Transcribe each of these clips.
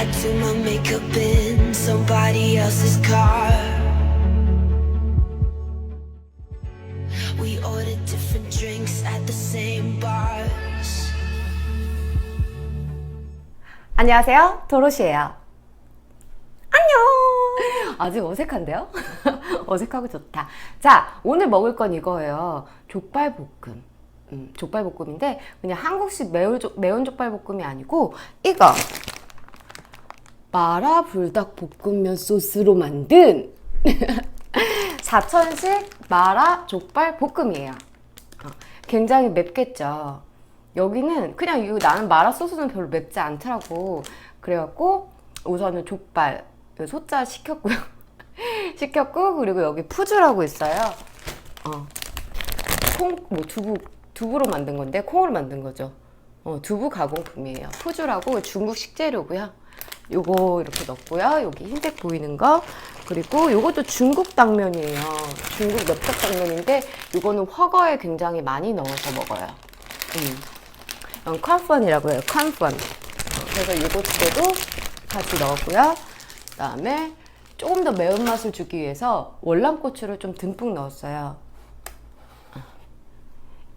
I do my makeup in somebody else's car. We ordered different drinks at the same bars. 안녕하세요. 도로시예요. 안녕. 아직 어색한데요? 어색하고 좋다. 자, 오늘 먹을 건 이거예요. 족발볶음. 음, 족발볶음인데 그냥 한국식 매운, 족발볶음이 아니고 이거 마라 불닭 볶음면 소스로 만든 사천식 마라 족발 볶음이에요. 어, 굉장히 맵겠죠. 여기는 그냥 이거 나는 마라 소스는 별로 맵지 않더라고. 그래갖고 우선은 족발 그 소자 시켰고요. 시켰고 그리고 여기 푸주라고 있어요. 어. 콩, 뭐 두부, 두부로 만든 건데 콩으로 만든 거죠. 어, 두부 가공품이에요. 푸주라고 중국 식재료고요. 요거 이렇게 넣고요. 여기 흰색 보이는 거. 그리고 요것도 중국 당면이에요. 중국 엽떡 당면인데 요거는 화과에 굉장히 많이 넣어서 먹어요. 음. 이건 칸펀이라고 해요. 칸펀. 그래서 개도 같이 넣었고요. 그다음에 조금 더 매운맛을 주기 위해서 월남고추를 좀 듬뿍 넣었어요.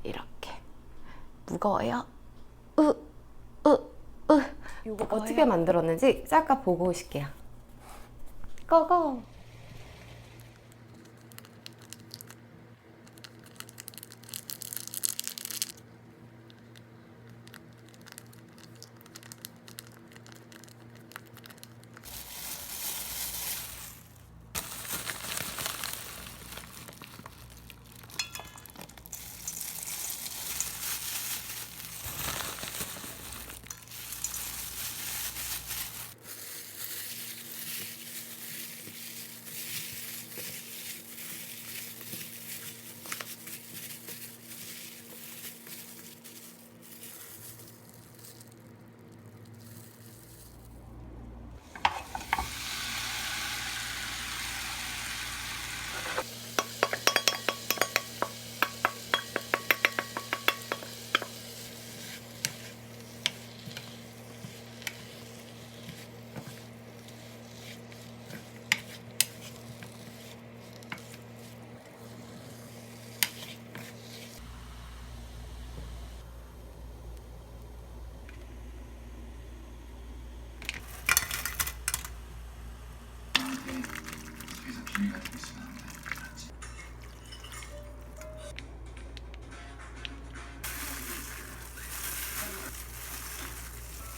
이렇게 무거워요. 으, 으, 으. 이거 어떻게 만들었는지 잠깐 보고 오실게요. 고고.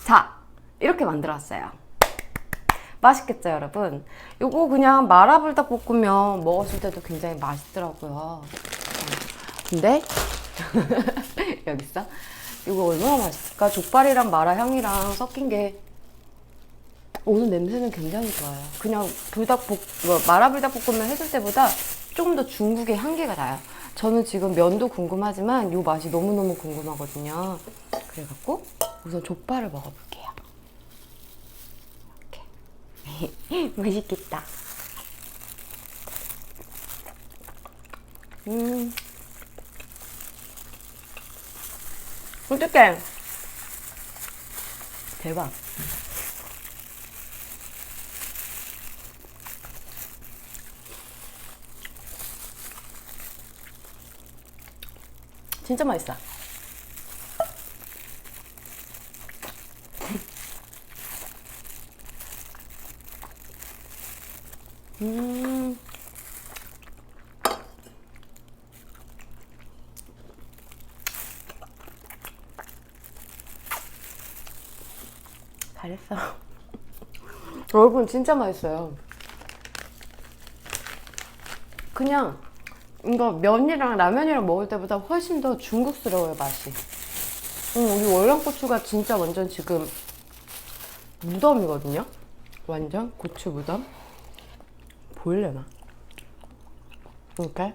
자, 이렇게 만들었어요. 맛있겠죠, 여러분? 요거 그냥 마라불닭 볶으면 먹었을 때도 굉장히 맛있더라고요. 어, 근데 여기 있어. 이거 얼마나 맛있을까? 족발이랑 마라 향이랑 섞인 게 오늘 냄새는 굉장히 좋아요. 그냥 불닭 볶, 뭐, 마라불닭 볶음면 했을 때보다 조금 더 중국의 향기가 나요. 저는 지금 면도 궁금하지만 요 맛이 너무너무 궁금하거든요. 그래갖고 우선 족발을 먹어볼게요. 이렇게. 맛있겠다. 음. 어떡해. 대박. 진짜 맛있어. 음. 잘했어. 여러분 진짜 맛있어요. 그냥 이거 면이랑 라면이랑 먹을 때보다 훨씬 더 중국스러워요 맛이. 음, 우리 월남고추가 진짜 완전 지금 무덤이거든요. 완전 고추 무덤. 보이려나? 이렇게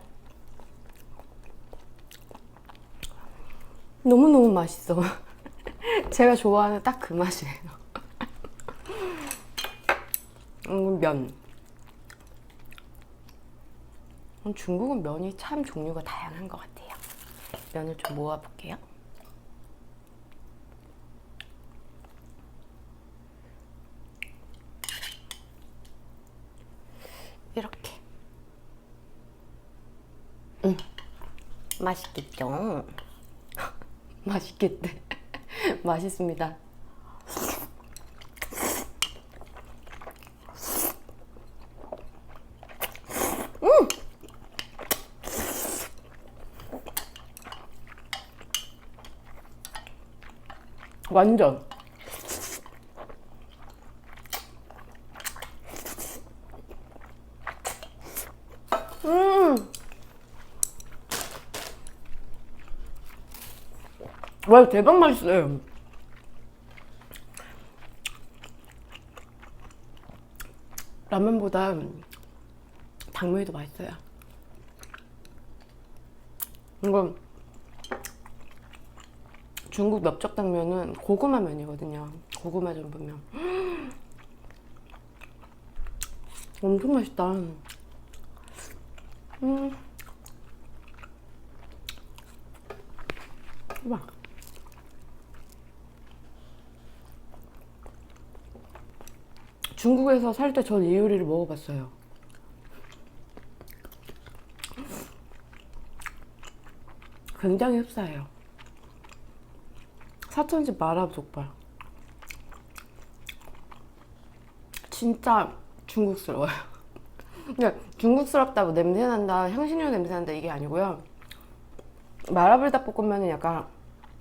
너무너무 맛있어. 제가 좋아하는 딱 그 맛이에요. 음, 면. 음, 중국은 면이 참 종류가 다양한 것 같아요. 면을 좀 모아볼게요. 이렇게. 음. 맛있겠죠? 맛있겠대. 맛있습니다. 완전. 와, 대박 맛있어요. 라면보다 당면이 더 맛있어요. 이건 중국 넓적당면은 고구마 면이거든요. 고구마 전분면. 엄청 맛있다. 음. 와. 중국에서 살 때 전 이 요리를 먹어봤어요. 굉장히 흡사해요. 사천집 마라족발. 진짜 중국스러워요. 근데 중국스럽다고 냄새 난다, 향신료 냄새 난다 이게 아니고요. 마라불 닭볶음면은 약간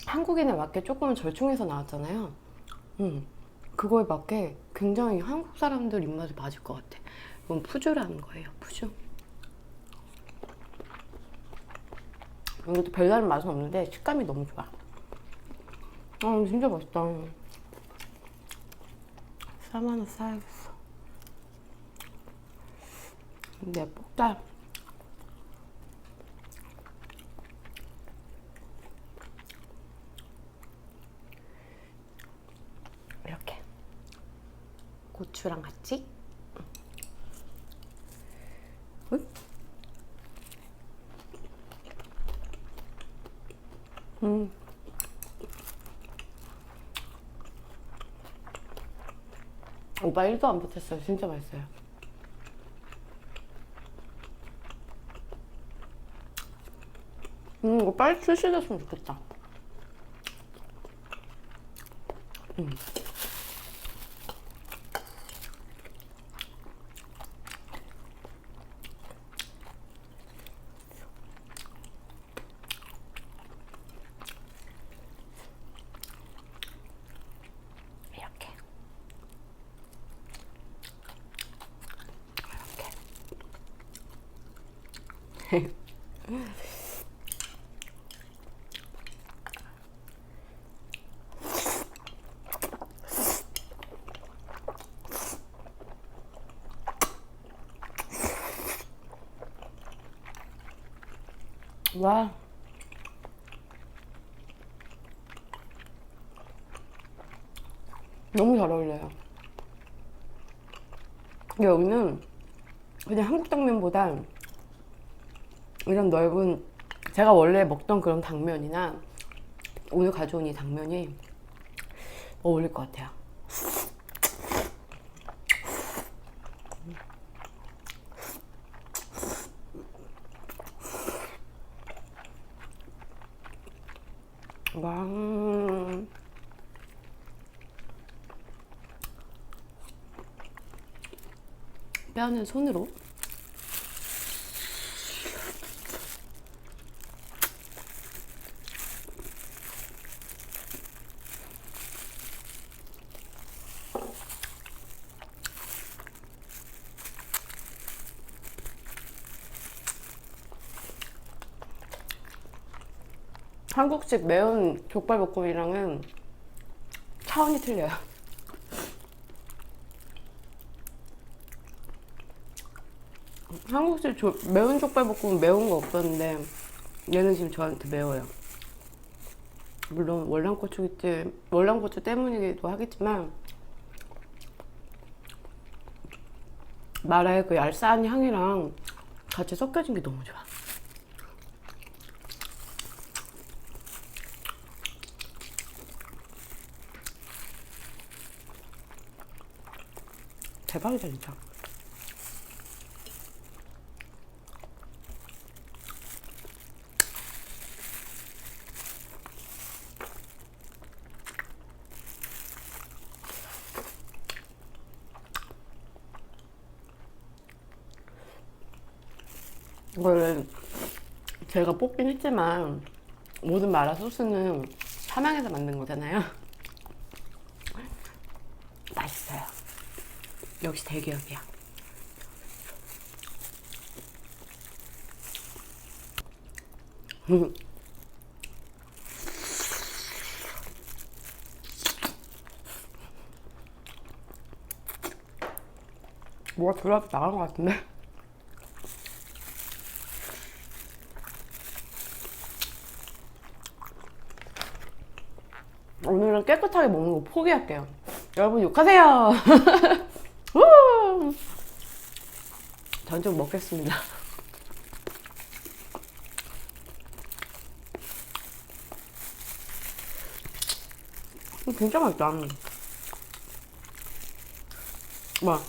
한국인에 맞게 조금은 절충해서 나왔잖아요. 음, 그거에 맞게 굉장히 한국 사람들 입맛에 맞을 것 같아. 이건 푸주라는 거예요, 푸주. 이것도 별다른 맛은 없는데 식감이 너무 좋아. 아, 진짜 맛있다. 4만원 사야겠어. 근데 볶다. 이렇게. 고추랑 같이. 응? 음. 오빠 1도 안 붙었어요. 진짜 맛있어요. 음, 이거 빨리 출시됐으면 좋겠다. 음. 와. 너무 잘 어울려요. 여기는 그냥 한국 당면보다 이런 넓은 제가 원래 먹던 그런 당면이나 오늘 가져온 이 당면이 어울릴 것 같아요. 와. 뼈는 손으로. 한국식 매운 족발 볶음이랑은 차원이 틀려요. 한국식 조- 매운 족발 볶음은 매운 거 없었는데 얘는 지금 저한테 매워요. 물론 월남고추기 월남고추 때문이기도 하겠지만 마라의 그 얄싸한 향이랑 같이 섞여진 게 너무 좋아. 대박이다 진짜 이걸 제가 뽑긴 했지만 모든 마라 소스는 사망에서 만든 거잖아요. 역시 대기업이야. 음. 뭐가 들어와서 나간 것 같은데? 오늘은 깨끗하게 먹는 거 포기할게요. 여러분 욕하세요. 전 좀 먹겠습니다. 음, 진짜 맛있다. 와.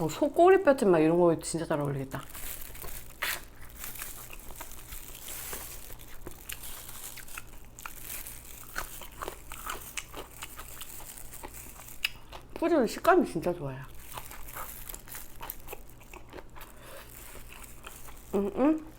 어, 소 꼬리뼈찜 막 이런 거 진짜 잘 어울리겠다. 는 식감이 진짜 좋아요. 응, 응.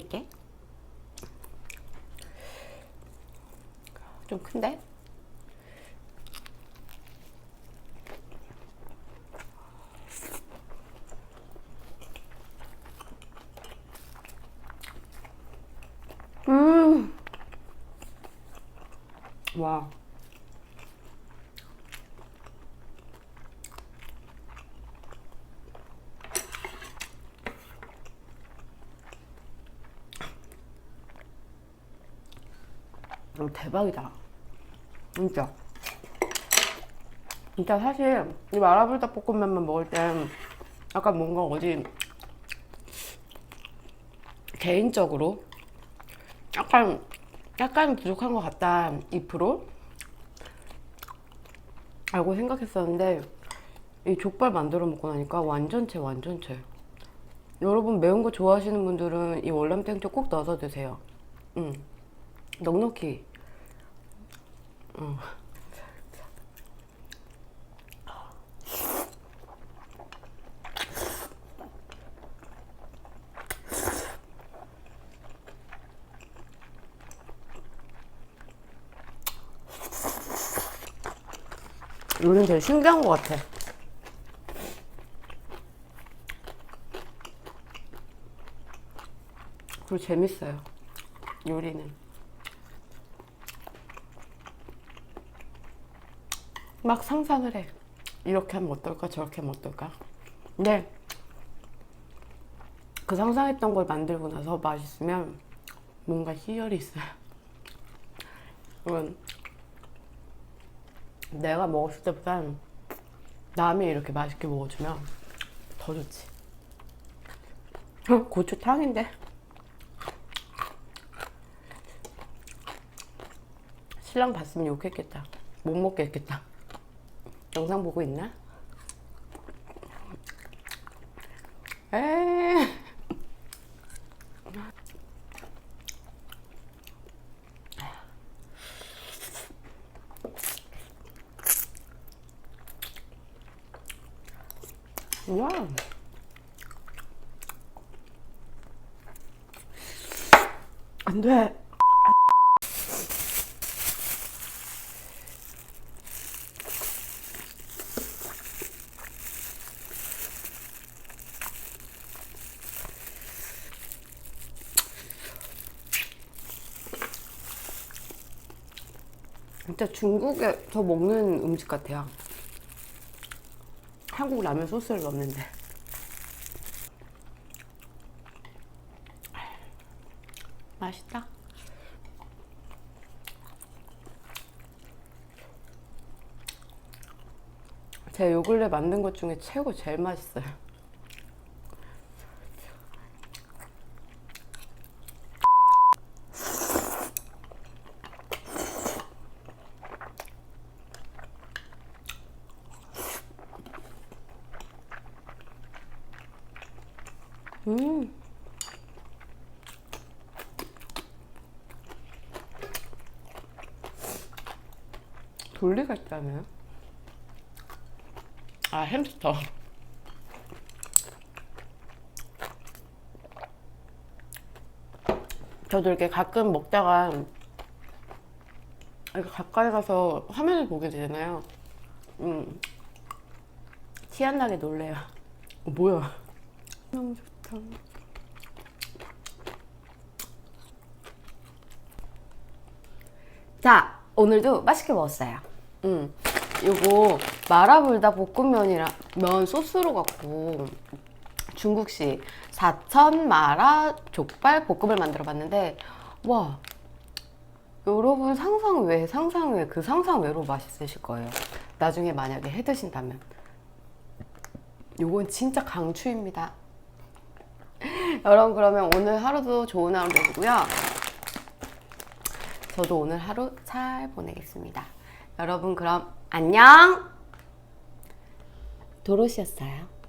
이렇게 좀 큰데? 음, 와. 이거 대박이다. 진짜. 진짜 사실 이 마라불 닭볶음면만 먹을 땐 약간 뭔가 어디 개인적으로 약간 약간 부족한 것 같다 2% 알고 생각했었는데 이 족발 만들어 먹고 나니까 완전체 완전체 여러분 매운 거 좋아하시는 분들은 이 월남땡초 꼭 넣어서 드세요 음. 넉넉히 음. 요리는 되게 신기한 것 같아. 그리고 재밌어요. 요리는. 막 상상을 해. 이렇게 하면 어떨까? 저렇게 하면 어떨까? 근데 그 상상했던 걸 만들고 나서 맛있으면 뭔가 희열이 있어요. 그건 내가 먹었을 때보단 남이 이렇게 맛있게 먹어주면 더 좋지. 어, 고추탕인데. 신랑 봤으면 욕했겠다. 못 먹겠겠다. 영상 보고 있나? 에이. 와. 안 돼. 진짜 중국에서 먹는 음식 같아요. 한국 라면 소스를 넣는데. 맛있다. 제가 요 근래 만든 것 중에 최고 제일 맛있어요. 음. 돌리가 있다네요. 아 햄스터. 저도 이렇게 가끔 먹다가 이렇게 가까이 가서 화면을 보게 되잖아요. 음, 티 안 나게 놀래요. 어, 뭐야? 너무 좋다. 자, 오늘도 맛있게 먹었어요. 음, 요거 마라불닭 볶음면이랑 면 소스로 갖고 중국식 사천 마라 족발 볶음을 만들어 봤는데 와 여러분 상상 외 상상 외 그 상상 외로 맛있으실 거예요. 나중에 만약에 해 드신다면 요건 진짜 강추입니다. 여러분 그러면 오늘 하루도 좋은 하루 되시고요. 저도 오늘 하루 잘 보내겠습니다. 여러분 그럼 안녕. 도로시였어요.